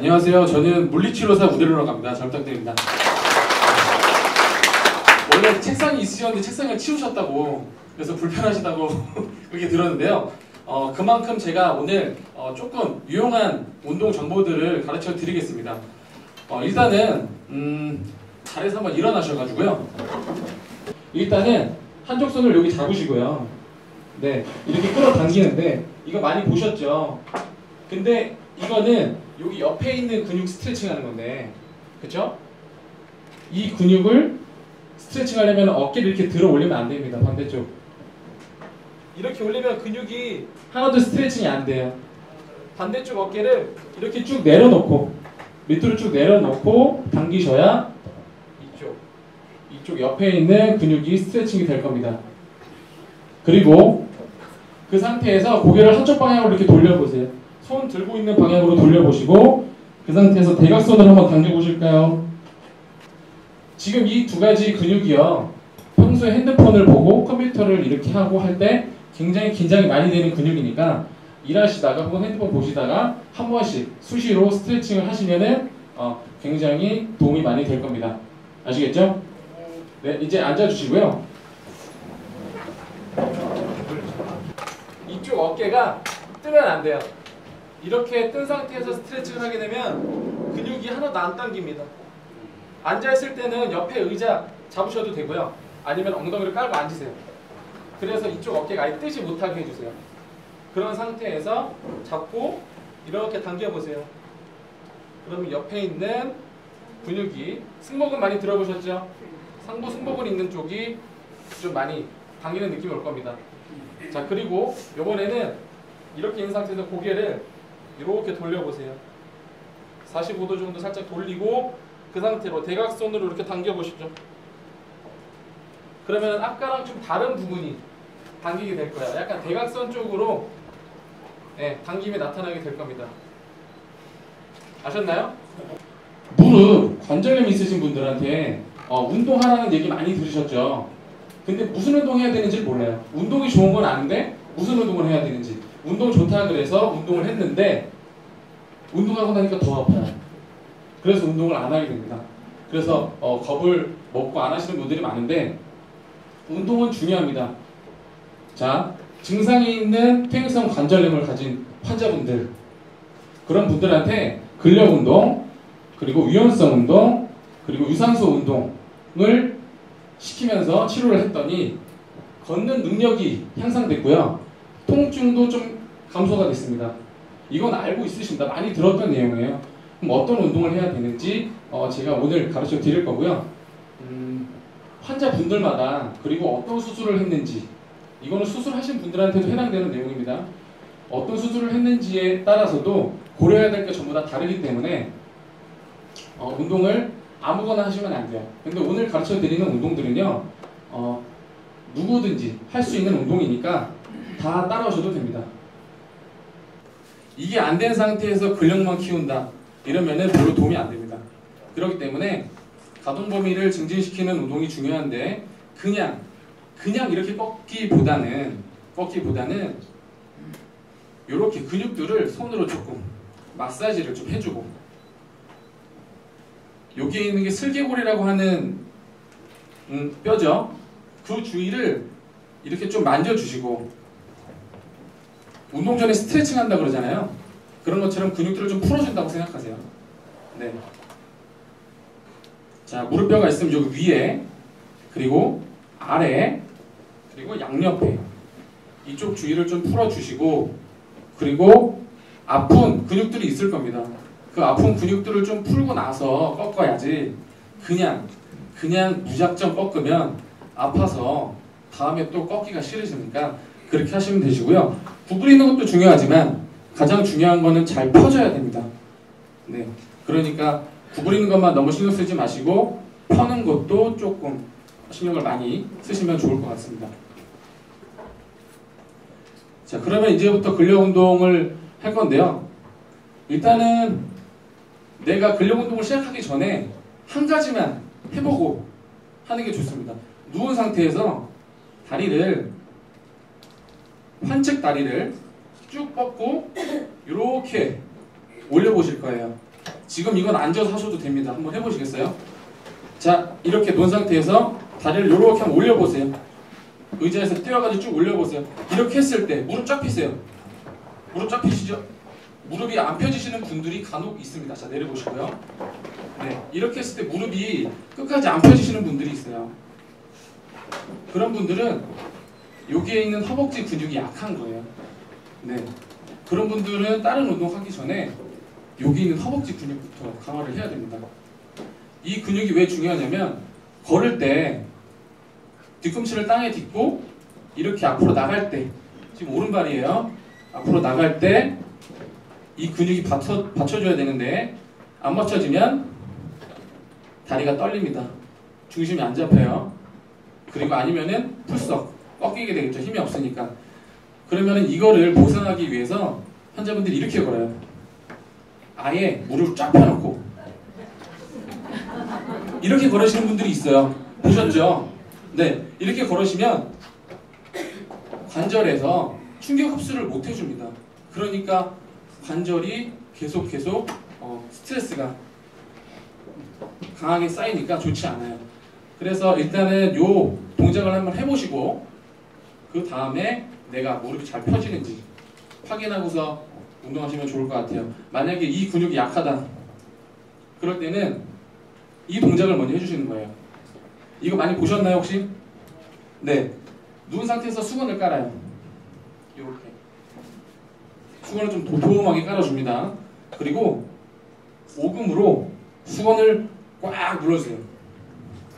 안녕하세요. 저는 물리치료사 우대로라고 합니다. 잘 부탁드립니다. 원래 책상이 있으셨는데 책상을 치우셨다고 그래서 불편하시다고 그렇게 들었는데요. 어, 그만큼 제가 오늘 어, 조금 유용한 운동 정보들을 가르쳐 드리겠습니다. 어, 일단은 음, 자리에서 한번 일어나셔가지고요. 일단은 한쪽 손을 여기 잡으시고요. 네, 이렇게 끌어당기는데 이거 많이 보셨죠? 근데 이거는 여기 옆에 있는 근육 스트레칭 하는 건데 그쵸? 이 근육을 스트레칭 하려면 어깨를 이렇게 들어 올리면 안 됩니다. 반대쪽. 이렇게 올리면 근육이 하나도 스트레칭이 안 돼요. 반대쪽 어깨를 이렇게 쭉 내려놓고 밑으로 쭉 내려놓고 당기셔야 이쪽 이쪽 옆에 있는 근육이 스트레칭이 될 겁니다. 그리고 그 상태에서 고개를 한쪽 방향으로 이렇게 돌려보세요. 손 들고 있는 방향으로 돌려보시고 그 상태에서 대각선을 한번 당겨보실까요? 지금 이 두 가지 근육이요. 평소에 핸드폰을 보고 컴퓨터를 이렇게 하고 할 때 굉장히 긴장이 많이 되는 근육이니까 일하시다가 혹은 핸드폰 보시다가 한 번씩 수시로 스트레칭을 하시면은 어, 굉장히 도움이 많이 될 겁니다. 아시겠죠? 네, 이제 앉아주시고요. 이쪽 어깨가 뜨면 안 돼요. 이렇게 뜬 상태에서 스트레칭을 하게 되면 근육이 하나도 안 당깁니다. 앉아있을 때는 옆에 의자 잡으셔도 되고요. 아니면 엉덩이를 깔고 앉으세요. 그래서 이쪽 어깨가 아예 뜨지 못하게 해주세요. 그런 상태에서 잡고 이렇게 당겨보세요. 그러면 옆에 있는 근육이 승모근 많이 들어보셨죠? 상부 승모근 있는 쪽이 좀 많이 당기는 느낌이 올 겁니다. 자 그리고 이번에는 이렇게 있는 상태에서 고개를 이렇게 돌려보세요. 45도 정도 살짝 돌리고 그 상태로 대각선으로 이렇게 당겨보시죠. 그러면 아까랑 좀 다른 부분이 당기게 될 거예요. 약간 대각선 쪽으로 네, 당김이 나타나게 될 겁니다. 아셨나요? 무릎 관절염 있으신 분들한테 어, 운동하라는 얘기 많이 들으셨죠? 근데 무슨 운동 해야 되는지 몰라요. 운동이 좋은 건 아는데 무슨 운동을 해야 되는지. 운동 좋다 그래서 운동을 했는데 운동하고 나니까 더 아파요. 그래서 운동을 안 하게 됩니다. 그래서 어, 겁을 먹고 안 하시는 분들이 많은데 운동은 중요합니다. 자, 증상이 있는 퇴행성 관절염을 가진 환자분들 그런 분들한테 근력 운동 그리고 유연성 운동 그리고 유산소 운동을 시키면서 치료를 했더니 걷는 능력이 향상됐고요. 통증도 좀 감소가 됐습니다. 이건 알고 있으십니다. 많이 들었던 내용이에요. 그럼 어떤 운동을 해야 되는지 어, 제가 오늘 가르쳐 드릴 거고요. 음, 환자분들마다 그리고 어떤 수술을 했는지 이거는 수술하신 분들한테도 해당되는 내용입니다. 어떤 수술을 했는지에 따라서도 고려해야 될 게 전부 다 다르기 때문에 어, 운동을 아무거나 하시면 안 돼요. 근데 오늘 가르쳐 드리는 운동들은요, 어, 누구든지 할 수 있는 운동이니까 다 따라오셔도 됩니다. 이게 안 된 상태에서 근력만 키운다. 이러면은 별로 도움이 안 됩니다. 그렇기 때문에 가동 범위를 증진시키는 운동이 중요한데 그냥 그냥 이렇게 꺾기보다는 꺾기보다는 이렇게 근육들을 손으로 조금 마사지를 좀 해주고 여기에 있는 게 슬개골이라고 하는 음, 뼈죠. 그 주위를 이렇게 좀 만져주시고 운동 전에 스트레칭 한다 그러잖아요. 그런 것처럼 근육들을 좀 풀어준다고 생각하세요. 네. 자, 무릎뼈가 있으면 여기 위에, 그리고 아래, 그리고 양옆에 이쪽 주위를 좀 풀어주시고, 그리고 아픈 근육들이 있을 겁니다. 그 아픈 근육들을 좀 풀고 나서 꺾어야지 그냥 그냥 무작정 꺾으면 아파서 다음에 또 꺾기가 싫으시니까 그렇게 하시면 되시고요. 구부리는 것도 중요하지만 가장 중요한 거는 잘 펴져야 됩니다. 네, 그러니까 구부리는 것만 너무 신경 쓰지 마시고 펴는 것도 조금 신경을 많이 쓰시면 좋을 것 같습니다. 자, 그러면 이제부터 근력 운동을 할 건데요. 일단은 내가 근력 운동을 시작하기 전에 한 가지만 해보고 하는 게 좋습니다. 누운 상태에서 다리를 환측 다리를 쭉 뻗고 이렇게 올려보실 거예요. 지금 이건 앉아서 하셔도 됩니다. 한번 해보시겠어요? 자, 이렇게 놓은 상태에서 다리를 이렇게 한번 올려보세요. 의자에서 뛰어가지고 쭉 올려보세요. 이렇게 했을 때 무릎 쫙 펴세요. 무릎 쫙 펴시죠? 무릎이 안 펴지시는 분들이 간혹 있습니다. 자, 내려보시고요. 네, 이렇게 했을 때 무릎이 끝까지 안 펴지시는 분들이 있어요. 그런 분들은 여기에 있는 허벅지 근육이 약한 거예요. 네. 그런 분들은 다른 운동 하기 전에 여기 있는 허벅지 근육부터 강화를 해야 됩니다. 이 근육이 왜 중요하냐면 걸을 때 뒤꿈치를 땅에 딛고 이렇게 앞으로 나갈 때 지금 오른발이에요. 앞으로 나갈 때 이 근육이 받쳐, 받쳐줘야 되는데 안 받쳐지면 다리가 떨립니다. 중심이 안 잡혀요. 그리고 아니면은 풀썩 꺾이게 되겠죠. 힘이 없으니까. 그러면은 이거를 보상하기 위해서 환자분들이 이렇게 걸어요. 아예 무릎을 쫙 펴놓고 이렇게 걸으시는 분들이 있어요. 보셨죠? 네, 이렇게 걸으시면 관절에서 충격 흡수를 못 해줍니다. 그러니까 관절이 계속 계속 어, 스트레스가 강하게 쌓이니까 좋지 않아요. 그래서 일단은 요 동작을 한번 해보시고 그 다음에 내가 무릎이 잘 펴지는지 확인하고서 운동하시면 좋을 것 같아요. 만약에 이 근육이 약하다. 그럴 때는 이 동작을 먼저 해주시는 거예요. 이거 많이 보셨나요 혹시? 네. 누운 상태에서 수건을 깔아요. 이렇게. 수건을 좀 도톰하게 깔아줍니다. 그리고 오금으로 수건을 꽉 눌러주세요.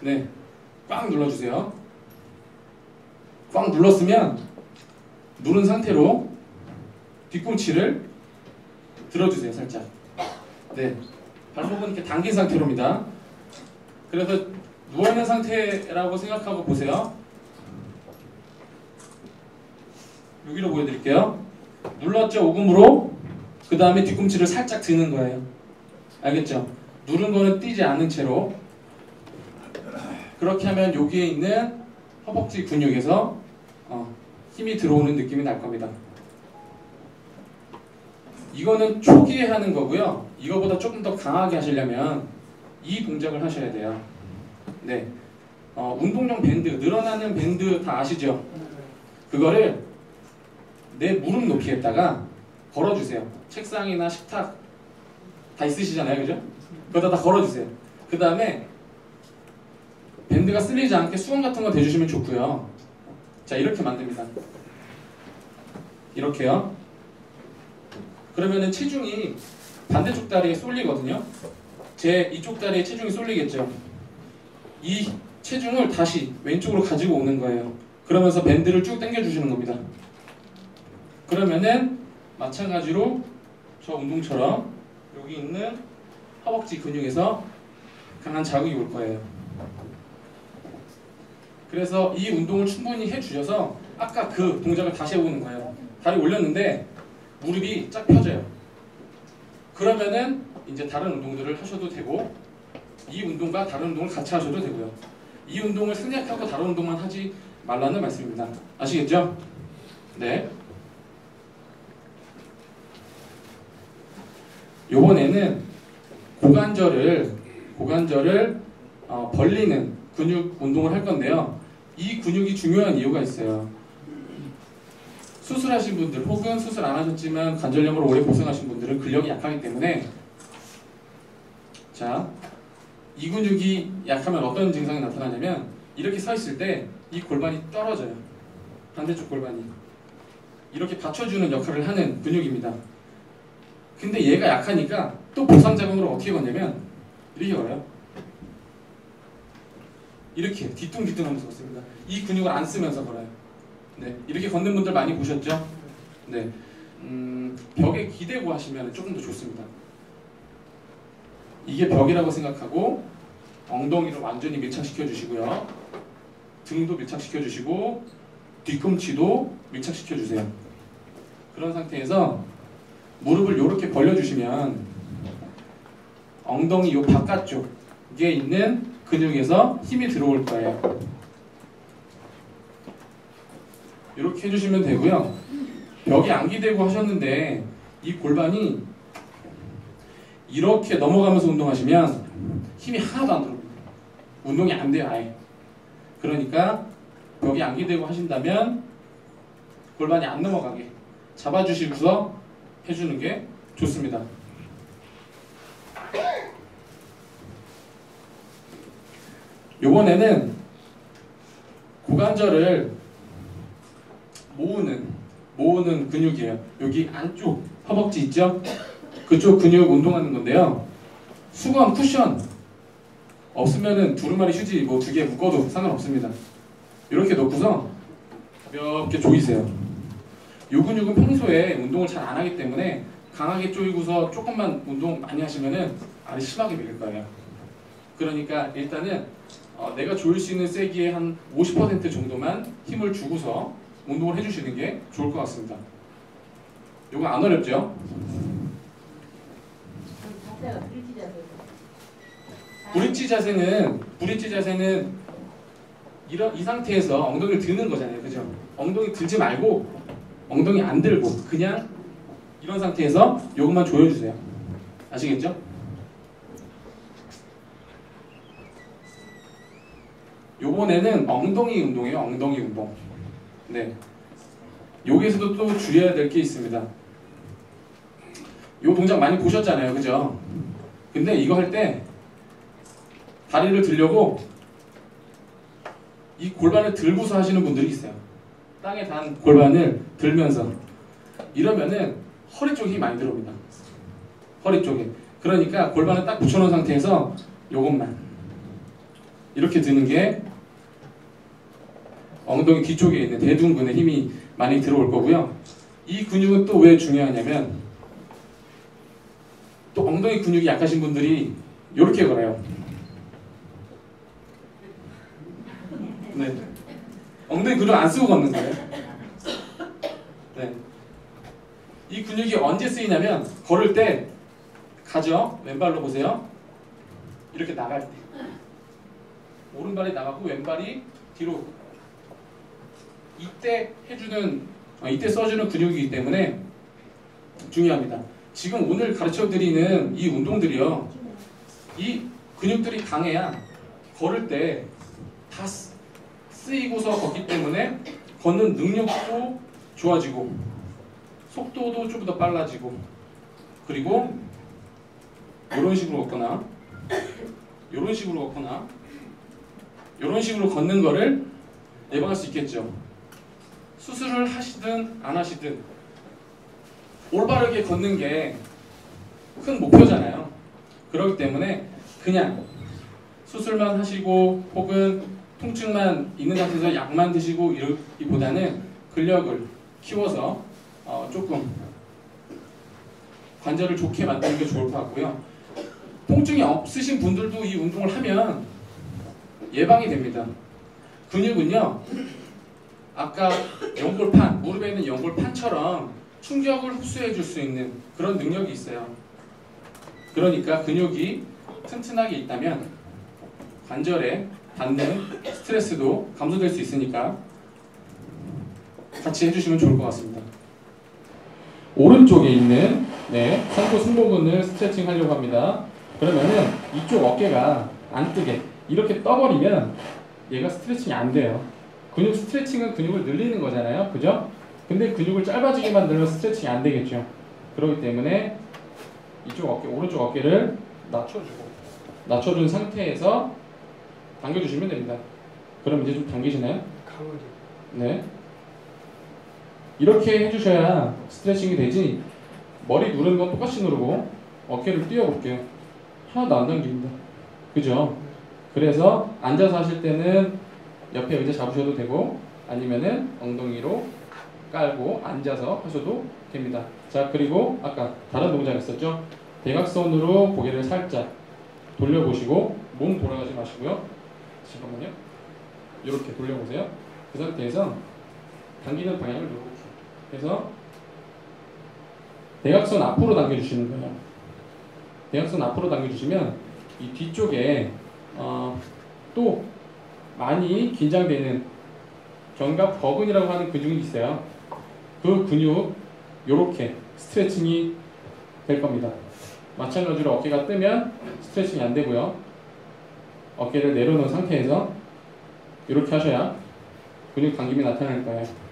네. 꽉 눌러주세요. 꽉 눌렀으면 누른 상태로 뒤꿈치를 들어주세요, 살짝. 네. 발목은 이렇게 당긴 상태로입니다. 그래서 누워있는 상태라고 생각하고 보세요. 여기로 보여드릴게요. 눌렀죠, 오금으로. 그 다음에 뒤꿈치를 살짝 드는 거예요. 알겠죠? 누른 거는 뛰지 않는 채로. 그렇게 하면 여기에 있는 허벅지 근육에서 어, 힘이 들어오는 느낌이 날 겁니다. 이거는 초기에 하는 거고요. 이거보다 조금 더 강하게 하시려면 이 동작을 하셔야 돼요. 네. 어, 운동용 밴드, 늘어나는 밴드 다 아시죠? 그거를 내 무릎 높이에다가 걸어주세요. 책상이나 식탁 다 있으시잖아요, 그죠? 그거다 다 걸어주세요. 그 다음에 밴드가 쓸리지 않게 수건 같은 거 대주시면 좋고요. 자, 이렇게 만듭니다. 이렇게요. 그러면은 체중이 반대쪽 다리에 쏠리거든요. 제 이쪽 다리에 체중이 쏠리겠죠. 이 체중을 다시 왼쪽으로 가지고 오는 거예요. 그러면서 밴드를 쭉 당겨주시는 겁니다. 그러면은 마찬가지로 저 운동처럼 여기 있는 허벅지 근육에서 강한 자극이 올 거예요. 그래서 이 운동을 충분히 해주셔서 아까 그 동작을 다시 해보는 거예요. 다리 올렸는데 무릎이 쫙 펴져요. 그러면은 이제 다른 운동들을 하셔도 되고 이 운동과 다른 운동을 같이 하셔도 되고요. 이 운동을 생략하고 다른 운동만 하지 말라는 말씀입니다. 아시겠죠? 네. 요번에는 고관절을 고관절을 어, 벌리는 근육 운동을 할 건데요. 이 근육이 중요한 이유가 있어요. 수술하신 분들 혹은 수술 안 하셨지만 관절염으로 오래 고생하신 분들은 근력이 약하기 때문에 자, 이 근육이 약하면 어떤 증상이 나타나냐면 이렇게 서 있을 때 이 골반이 떨어져요. 반대쪽 골반이 이렇게 받쳐주는 역할을 하는 근육입니다. 근데 얘가 약하니까 또 보상 자극으로 어떻게 걷냐면 이렇게 걸어요. 이렇게 뒤뚱뒤뚱 하면서 걷습니다. 이 근육을 안 쓰면서 걸어요. 네, 이렇게 걷는 분들 많이 보셨죠? 네, 음, 벽에 기대고 하시면 조금 더 좋습니다. 이게 벽이라고 생각하고 엉덩이를 완전히 밀착시켜 주시고요. 등도 밀착시켜 주시고 뒤꿈치도 밀착시켜 주세요. 그런 상태에서 무릎을 이렇게 벌려 주시면 엉덩이 요 바깥쪽에 있는 근육에서 힘이 들어올 거예요. 이렇게 해주시면 되고요. 벽에 안기대고 하셨는데 이 골반이 이렇게 넘어가면서 운동하시면 힘이 하나도 안 들어옵니다. 운동이 안 돼요, 아예. 그러니까 벽에 안기대고 하신다면 골반이 안 넘어가게 잡아주시고서 해주는 게 좋습니다. 요번에는 고관절을 모으는 모으는 근육이에요. 여기 안쪽 허벅지 있죠? 그쪽 근육 운동하는 건데요. 수건 쿠션 없으면은 두루마리 휴지 뭐 두 개 묶어도 상관없습니다. 이렇게 놓고서 가볍게 조이세요. 요 근육은 평소에 운동을 잘 안 하기 때문에 강하게 조이고서 조금만 운동 많이 하시면은 알이 심하게 밀릴 거예요. 그러니까 일단은 어, 내가 조일 수 있는 세기의 한 50% 정도만 힘을 주고서 운동을 해주시는 게 좋을 것 같습니다. 이거 안 어렵죠? 브릿지 자세. 브릿지 자세는 브릿지 자세는 이런 이 상태에서 엉덩이를 드는 거잖아요, 그죠? 엉덩이 들지 말고 엉덩이 안 들고 그냥 이런 상태에서 요것만 조여주세요. 아시겠죠? 요번에는 엉덩이 운동이에요, 엉덩이 운동. 네. 여기에서도 또 주의해야 될 게 있습니다. 요 동작 많이 보셨잖아요, 그죠? 근데 이거 할 때 다리를 들려고 이 골반을 들고서 하시는 분들이 있어요. 땅에 단 골반을 들면서 이러면은 허리 쪽에 힘이 많이 들어옵니다. 허리 쪽에. 그러니까 골반을 딱 붙여놓은 상태에서 요것만 이렇게 드는 게 엉덩이 뒤쪽에 있는 대둔근에 힘이 많이 들어올 거고요. 이 근육은 또 왜 중요하냐면 또 엉덩이 근육이 약하신 분들이 이렇게 걸어요. 네. 엉덩이 근육 안 쓰고 걷는 거예요. 네. 이 근육이 언제 쓰이냐면 걸을 때 가죠. 왼발로 보세요. 이렇게 나갈 때. 오른발이 나가고 왼발이 뒤로 이때 해주는 어, 이때 써주는 근육이기 때문에 중요합니다. 지금 오늘 가르쳐 드리는 이 운동들이요. 이 근육들이 강해야 걸을 때 다 쓰이고서 걷기 때문에 걷는 능력도 좋아지고 속도도 좀 더 빨라지고 그리고 이런 식으로 걷거나 이런 식으로 걷거나 이런 식으로 걷는 거를 예방할 수 있겠죠. 수술을 하시든 안 하시든 올바르게 걷는 게 큰 목표잖아요. 그렇기 때문에 그냥 수술만 하시고 혹은 통증만 있는 상태에서 약만 드시고 이러기보다는 근력을 키워서 어, 조금 관절을 좋게 만드는 게 좋을 것 같고요. 통증이 없으신 분들도 이 운동을 하면 예방이 됩니다. 근육은요, 아까 연골판, 무릎에 있는 연골판처럼 충격을 흡수해 줄 수 있는 그런 능력이 있어요. 그러니까 근육이 튼튼하게 있다면 관절에 닿는 스트레스도 감소될 수 있으니까 같이 해주시면 좋을 것 같습니다. 오른쪽에 있는 네, 상부 승모근을 스트레칭 하려고 합니다. 그러면은 이쪽 어깨가 안 뜨게 이렇게 떠버리면 얘가 스트레칭이 안 돼요. 근육 스트레칭은 근육을 늘리는 거잖아요. 그죠? 근데 근육을 짧아지게 만들면 스트레칭이 안 되겠죠. 그렇기 때문에 이쪽 어깨, 오른쪽 어깨를 낮춰주고 낮춰준 상태에서 당겨주시면 됩니다. 그럼 이제 좀 당기시나요? 강하게. 네. 이렇게 해주셔야 스트레칭이 되지 머리 누르는 건 똑같이 누르고 어깨를 띄워볼게요. 하나도 안 당깁니다. 그죠? 그래서 앉아서 하실 때는 옆에 의자 잡으셔도 되고 아니면은 엉덩이로 깔고 앉아서 하셔도 됩니다. 자 그리고 아까 다른 동작 있었죠? 대각선으로 고개를 살짝 돌려보시고 몸 돌아가지 마시고요. 잠깐만요. 이렇게 돌려보세요. 그 상태에서 당기는 방향을 이렇게 해서 대각선 앞으로 당겨주시는 거예요. 대각선 앞으로 당겨주시면 이 뒤쪽에 어, 또 많이 긴장되는 견갑 거근이라고 하는 근육이 있어요. 그 근육 이렇게 스트레칭이 될 겁니다. 마찬가지로 어깨가 뜨면 스트레칭이 안 되고요. 어깨를 내려놓은 상태에서 이렇게 하셔야 근육 당김이 나타날 거예요.